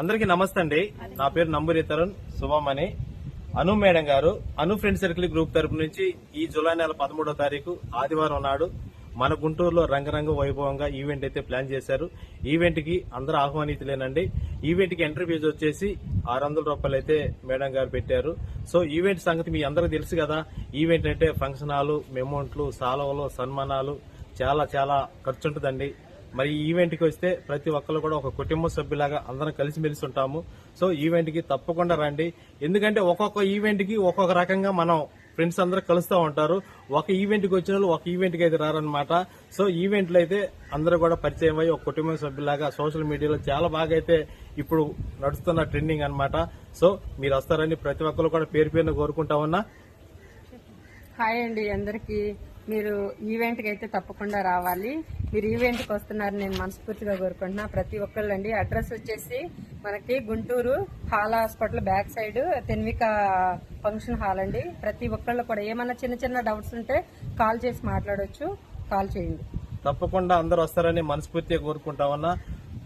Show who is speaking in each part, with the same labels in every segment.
Speaker 1: అందరికీ నమస్తే అండి. నా పేరు నంబూరి తరుణ్ శుభమని. అను మేడం గారు అను ఫ్రెండ్ సర్కిల్ గ్రూప్ తరపు నుంచి ఈ జూలై నెల పదమూడో తారీఖు ఆదివారం నాడు మన గుంటూరులో రంగరంగ వైభవంగా ఈవెంట్ అయితే ప్లాన్ చేశారు. ఈవెంట్కి అందరూ ఆహ్వానితులేనండి. ఈవెంట్కి ఎంట్రీ ఫీజు వచ్చేసి ఆరు వందల రూపాయలు అయితే మేడం గారు పెట్టారు. సో ఈవెంట్ సంగతి మీ అందరికీ తెలుసు కదా. ఈవెంట్ అంటే ఫంక్షన్ హాలు మెమౌంట్లు సాలవలు సన్మానాలు చాలా చాలా ఖర్చు ఉంటుందండి మరి ఈవెంట్కి వస్తే ప్రతి ఒక్కరు కూడా ఒక కుటుంబ సభ్యులాగా అందరం కలిసిమెలిసి ఉంటాము. సో ఈవెంట్కి తప్పకుండా రండి. ఎందుకంటే ఒక్కొక్క ఈవెంట్కి ఒక్కొక్క రకంగా మనం ఫ్రెండ్స్ అందరూ కలుస్తూ ఉంటారు. ఒక ఈవెంట్కి వచ్చిన వాళ్ళు ఒక ఈవెంట్కి అయితే రారనమాట సో ఈవెంట్లు అయితే అందరూ కూడా పరిచయం అయ్యి ఒక కుటుంబ సభ్యులాగా సోషల్ మీడియాలో చాలా బాగా అయితే ఇప్పుడు నడుస్తున్న ట్రెండింగ్ అనమాట సో మీరు వస్తారని ప్రతి ఒక్కరు కూడా పేరు పేరున కోరుకుంటా ఉన్నా.
Speaker 2: హాయ్ అండి అందరికీ. మీరు ఈవెంట్కి అయితే తప్పకుండా రావాలి. మీరు ఈవెంట్కి వస్తున్నారు నేను మనస్ఫూర్తిగా కోరుకుంటున్నా. ప్రతి ఒక్కళ్ళు అండి అడ్రస్ వచ్చేసి మనకి Guntur hall hospital back side Tenvika function hall అండి. ప్రతి ఒక్కళ్ళు కూడా ఏమన్నా చిన్న చిన్న డౌట్స్ ఉంటే కాల్ చేసి మాట్లాడవచ్చు కాల్ చేయండి.
Speaker 1: తప్పకుండా అందరూ వస్తారని మనస్ఫూర్తిగా కోరుకుంటామన్నా.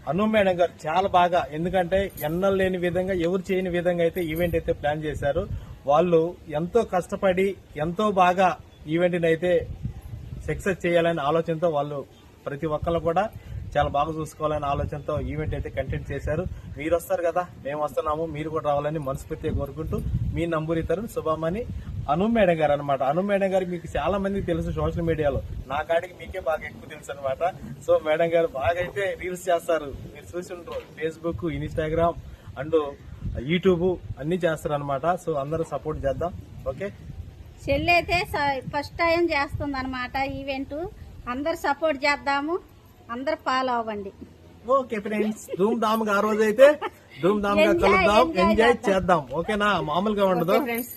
Speaker 1: అను మేడం గారు చాలా బాగా ఎందుకంటే ఎన్నలు లేని విధంగా ఎవరు చేయని విధంగా అయితే ఈవెంట్ అయితే ప్లాన్ చేశారు. వాళ్ళు ఎంతో కష్టపడి ఎంతో బాగా ఈవెంట్ని అయితే సక్సెస్ చేయాలనే ఆలోచనతో వాళ్ళు ప్రతి ఒక్కళ్ళు కూడా చాలా బాగా చూసుకోవాలనే ఆలోచనతో ఈవెంట్ అయితే కంటెంట్ చేశారు. మీరు వస్తారు కదా మేము వస్తున్నాము మీరు కూడా రావాలని మనస్ఫూర్తిగా కోరుకుంటూ మీ నంబర్ ఇద్దరు శుభమని అను మేడం గారు అనమాట అను మేడం గారు మీకు చాలా మంది తెలుసు సోషల్ మీడియాలో నా కాడికి మీకే బాగా ఎక్కువ తెలుసు అనమాట సో మేడం గారు బాగా అయితే రీల్స్ చేస్తారు. మీరు చూసి ఉంటారు ఫేస్బుక్ ఇన్స్టాగ్రామ్ అండ్ యూట్యూబ్ అన్ని చేస్తారు అనమాట సో అందరూ సపోర్ట్ చేద్దాం. ఓకే
Speaker 3: చెల్లి అయితే ఫస్ట్ టైం చేస్తుంది అనమాట ఈవెంట్ అందరు సపోర్ట్ చేద్దాము. అందరు ఫాలో అవ్వండి.
Speaker 1: ఓకే ఫ్రెండ్స్ ధూమ్ ధామ్గా ఆ రోజు అయితే ధూమ్
Speaker 3: ధామ్గా
Speaker 1: కలుద్దాం ఎంజాయ్ చేద్దాం. ఓకేనా? మామూలుగా ఉండదు.
Speaker 2: ఫ్రెండ్స్.